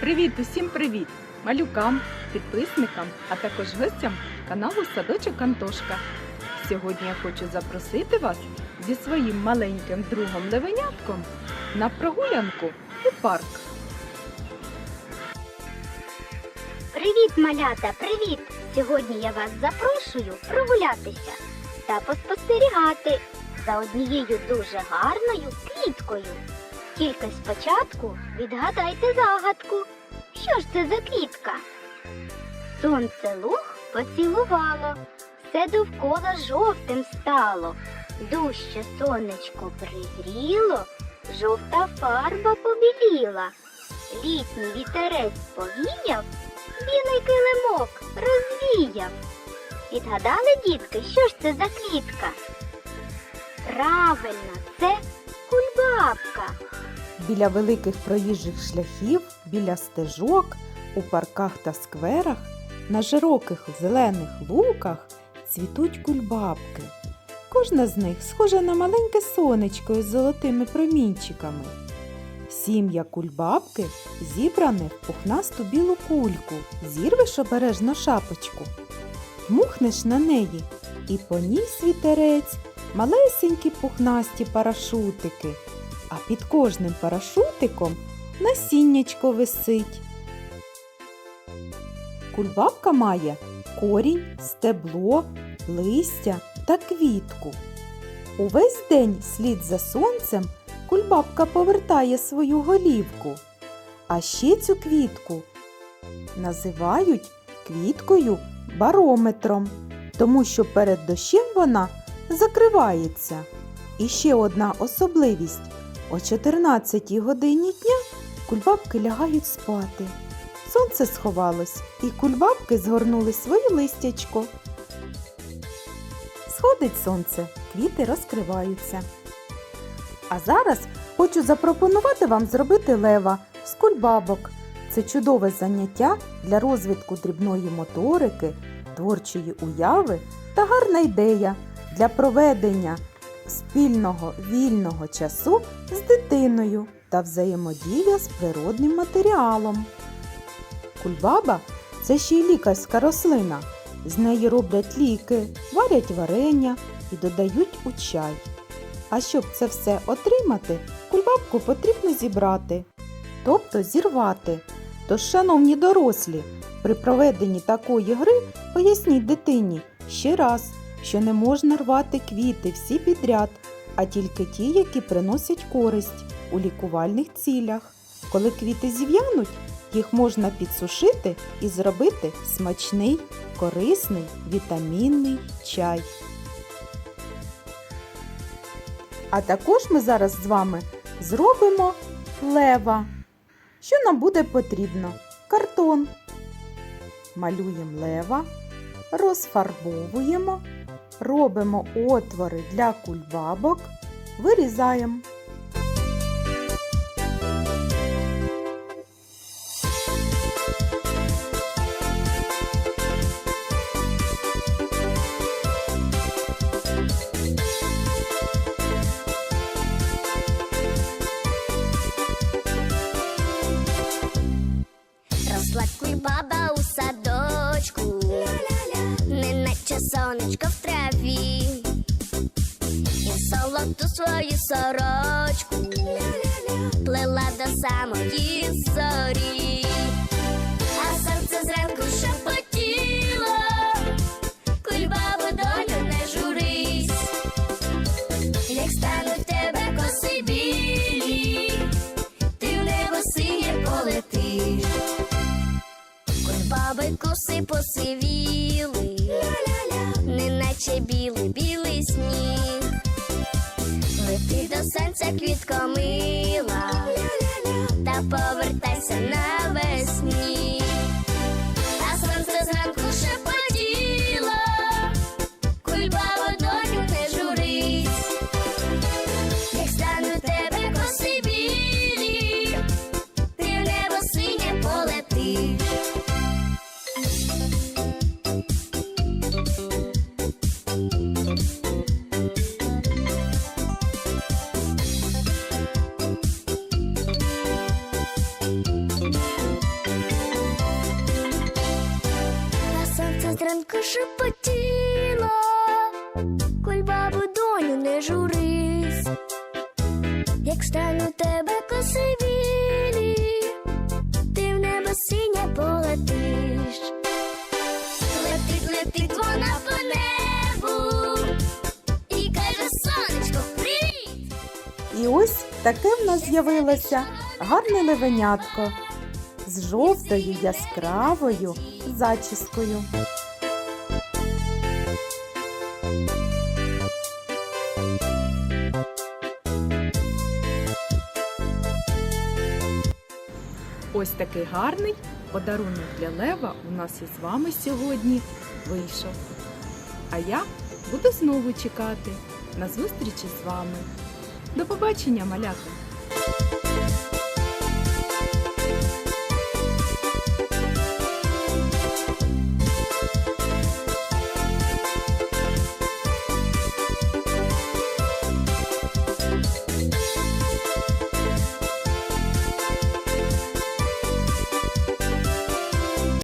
Привіт усім привіт! Малюкам, підписникам, а також гостям каналу Садочок Антошка. Сьогодні я хочу запросити вас зі своїм маленьким другом Левенятком на прогулянку у парк. Привіт, малята, привіт! Сьогодні я вас запрошую прогулятися та поспостерігати за однією дуже гарною квіткою. Тільки спочатку відгадайте загадку. Що ж це за квітка? Сонце луг поцілувало, все довкола жовтим стало. Дужче сонечко пригріло, жовта фарба побіліла. Літній вітерець повіяв, білий килимок розвіяв. Відгадали, дітки, що ж це за квітка? Правильно, це кульбабка. Біля великих проїжджих шляхів, біля стежок, у парках та скверах, на широких зелених луках цвітуть кульбабки. Кожна з них схожа на маленьке сонечко із золотими промінчиками. Сім'я кульбабки зібране в пухнасту білу кульку, зірвеш обережно шапочку, дмухнеш на неї і поніс вітерець малесенькі пухнасті парашутики а під кожним парашутиком насіннячко висить. Кульбабка має корінь, стебло, листя та квітку. Увесь день слід за сонцем кульбабка повертає свою голівку. А ще цю квітку називають квіткою барометром, тому що перед дощем вона закривається. І ще одна особливість. О 14 годині дня кульбабки лягають спати. Сонце сховалось, і кульбабки згорнули своє листячко. Сходить сонце, квіти розкриваються. А зараз хочу запропонувати вам зробити лева з кульбабок. Це чудове заняття для розвитку дрібної моторики, творчої уяви та гарна ідея для проведення спільного вільного часу з дитиною та взаємодія з природним матеріалом. Кульбаба це ще й лікарська рослина. З неї роблять ліки, варять варення і додають у чай. А щоб це все отримати, кульбабку потрібно зібрати, тобто зірвати. Тож, шановні дорослі, при проведенні такої гри поясніть дитині ще раз, що не можна рвати квіти всі підряд, а тільки ті, які приносять користь у лікувальних цілях. Коли квіти зів'януть, їх можна підсушити і зробити смачний, корисний, вітамінний чай. А також ми зараз з вами зробимо лева. Що нам буде потрібно? Картон. Малюємо лева, розфарбовуємо, робимо отвори для кульбабок, вирізаємо. Росла траві, і золоту свою сорочку плела до самої зорі, а серце зранку шепотіло, кульбабу доню не журись, як стануть тебе коси білі, ти в небо синє полетиш. Баби коси посивіли, неначе білий сніг. Лети до сонця квітко мила, та повертайся навесні. Зашепотіла. Кульбабу доню, не журись, як стану тебе коси білі, ти в небо синє полетиш. Летить, летить вона по небу і каже сонечко, привіт! І ось таке в нас з'явилося гарне левенятко з жовтою яскравою зачіскою. Ось такий гарний подарунок для Лева у нас із вами сьогодні вийшов. А я буду знову чекати на зустрічі з вами. До побачення, малята!